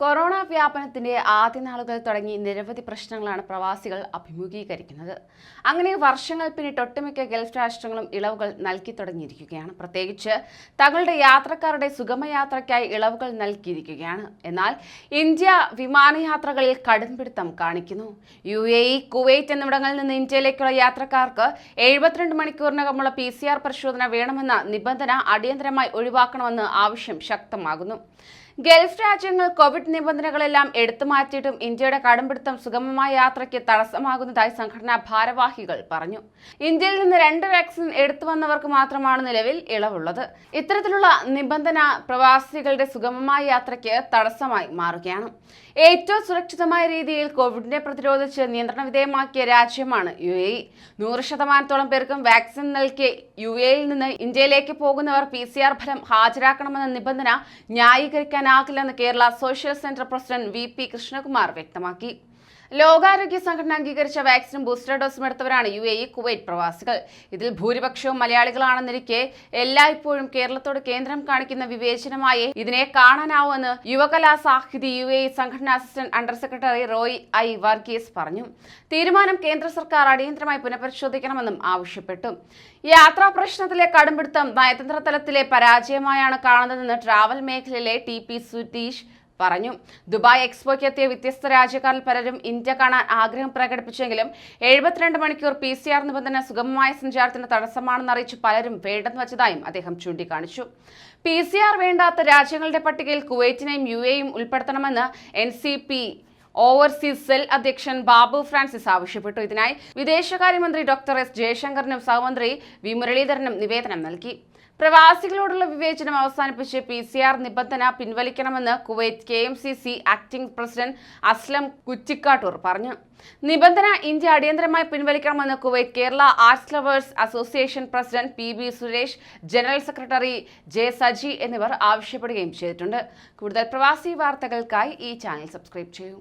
Corona വ്യാപനത്തിന്റെ ആദ്യ നാളുകൾ തുടങ്ങി നിരവധി പ്രശ്നങ്ങളാണ് പ്രവാസികൾ അഭിമുഖീകരിക്കുന്നത്. അങ്ങനെ വർഷങ്ങൾ പിന്നിട്ട് ഒട്ടുമിക്ക ഗൾഫ് രാഷ്ട്രങ്ങളും ഇളവുകൾ നൽകി തുടങ്ങിയിരിക്കുകയാണ്. പ്രത്യേകിച്ച് തങ്ങളുടെ യാത്രക്കാരുടെ സുഗമയാത്രയ്ക്കായി ഇളവുകൾ നൽകിയിരിക്കുകയാണ്. എന്നാൽ ഇന്ത്യ വിമാനയാത്രകളിൽ കടുംപിടുത്തം കാണിക്കുന്നു. യു എ ഇ കുവൈറ്റ് എന്നിവിടങ്ങളിൽ നിന്ന് ഇന്ത്യയിലേക്കുള്ള യാത്രക്കാർക്ക് എഴുപത്തിരണ്ട് മണിക്കൂറിനകമുള്ള പി സി ആർ പരിശോധന വേണമെന്ന നിബന്ധന അടിയന്തരമായി ഒഴിവാക്കണമെന്ന് ആവശ്യം ശക്തമാകുന്നു. ഗൾഫ് രാജ്യങ്ങൾ കോവിഡ് നിബന്ധനകളെല്ലാം എടുത്തു മാറ്റിയിട്ടും ഇന്ത്യയുടെ കടുംപിടുത്തം സുഗമമായ യാത്രയ്ക്ക് തടസ്സമാകുന്നതായി സംഘടനാ ഭാരവാഹികൾ പറഞ്ഞു. ഇന്ത്യയിൽ നിന്ന് രണ്ട് വാക്സിൻ എടുത്തു വന്നവർക്ക് മാത്രമാണ് നിലവിൽ ഇളവുള്ളത്. ഇത്തരത്തിലുള്ള നിബന്ധന പ്രവാസികളുടെ സുഗമമായ യാത്രയ്ക്ക് തടസ്സമായി മാറുകയാണ്. ഏറ്റവും സുരക്ഷിതമായ രീതിയിൽ കോവിഡിനെ പ്രതിരോധിച്ച് നിയന്ത്രണ വിധേയമാക്കിയ രാജ്യമാണ് യു എ ഇ. നൂറ് ശതമാനത്തോളം പേർക്കും വാക്സിൻ നൽകി യു എയിൽ നിന്ന് ഇന്ത്യയിലേക്ക് പോകുന്നവർ പി സി ആർ ഫലം ഹാജരാക്കണമെന്ന നിബന്ധന ന്യായീകരിക്കാനാകില്ലെന്ന് Kerala social centre president V P Krishnakumar വ്യക്തമാക്കി. ലോകാരോഗ്യ സംഘടന അംഗീകരിച്ച വാക്സിനും ബൂസ്റ്റർ ഡോസും എടുത്തവരാണ് യു എ ഇ കുവൈറ്റ് പ്രവാസികൾ. ഇതിൽ ഭൂരിപക്ഷവും മലയാളികളാണെന്നിരിക്കെ എല്ലായ്പ്പോഴും കേരളത്തോട് കേന്ദ്രം കാണിക്കുന്ന വിവേചനമായി ഇതിനെ കാണാനാവുമെന്ന് Yuvakala Sahithi U A E സംഘടന assistant under secretary Roy I Varghese പറഞ്ഞു. തീരുമാനം കേന്ദ്ര സർക്കാർ അടിയന്തരമായി പുനഃപരിശോധിക്കണമെന്നും ആവശ്യപ്പെട്ടു. യാത്രാ പ്രശ്നത്തിലെ കടുംപിടുത്തം നയതന്ത്ര തലത്തിലെ പരാജയമായാണ് കാണുന്നതെന്ന് ട്രാവൽ മേഖലയിലെ ടി പി സുതീഷ് പറഞ്ഞു. ദുബായ് എക്സ്പോയ്ക്ക് എത്തിയ വ്യത്യസ്ത രാജ്യക്കാരിൽ പലരും ഇന്ത്യ കാണാൻ ആഗ്രഹം പ്രകടിപ്പിച്ചെങ്കിലും എഴുപത്തിരണ്ട് മണിക്കൂർ പി സി ആർ നിബന്ധന സുഗമമായ സഞ്ചാരത്തിന് തടസ്സമാണെന്ന് അറിയിച്ച് പലരും വേണ്ടെന്ന് വച്ചതായും അദ്ദേഹം ചൂണ്ടിക്കാണിച്ചു. പി സി ആർ വേണ്ടാത്ത രാജ്യങ്ങളുടെ പട്ടികയിൽ കുവൈറ്റിനെയും യു എയും ഉൾപ്പെടുത്തണമെന്ന് N C P overseas cell അധ്യക്ഷൻ ബാബു ഫ്രാൻസിസ് ആവശ്യപ്പെട്ടു. ഇതിനായി വിദേശകാര്യമന്ത്രി ഡോക്ടർ എസ് ജയശങ്കറിനും സഹമന്ത്രി വി മുരളീധരനും നിവേദനം നൽകി. പ്രവാസികളോടുള്ള വിവേചനം അവസാനിപ്പിച്ച് പി സി ആർ നിബന്ധന പിൻവലിക്കണമെന്ന് Kuwait K M C C acting president Aslam Kuttikkattoor പറഞ്ഞു. നിബന്ധന ഇന്ത്യ അടിയന്തരമായി പിൻവലിക്കണമെന്ന് Kuwait Kerala arts lovers association president P B Suresh general secretary J Saji എന്നിവർ ആവശ്യപ്പെടുകയും ചെയ്തിട്ടുണ്ട്. കൂടുതൽ പ്രവാസി വാർത്തകൾക്കായി ഈ ചാനൽ സബ്സ്ക്രൈബ് ചെയ്യൂ.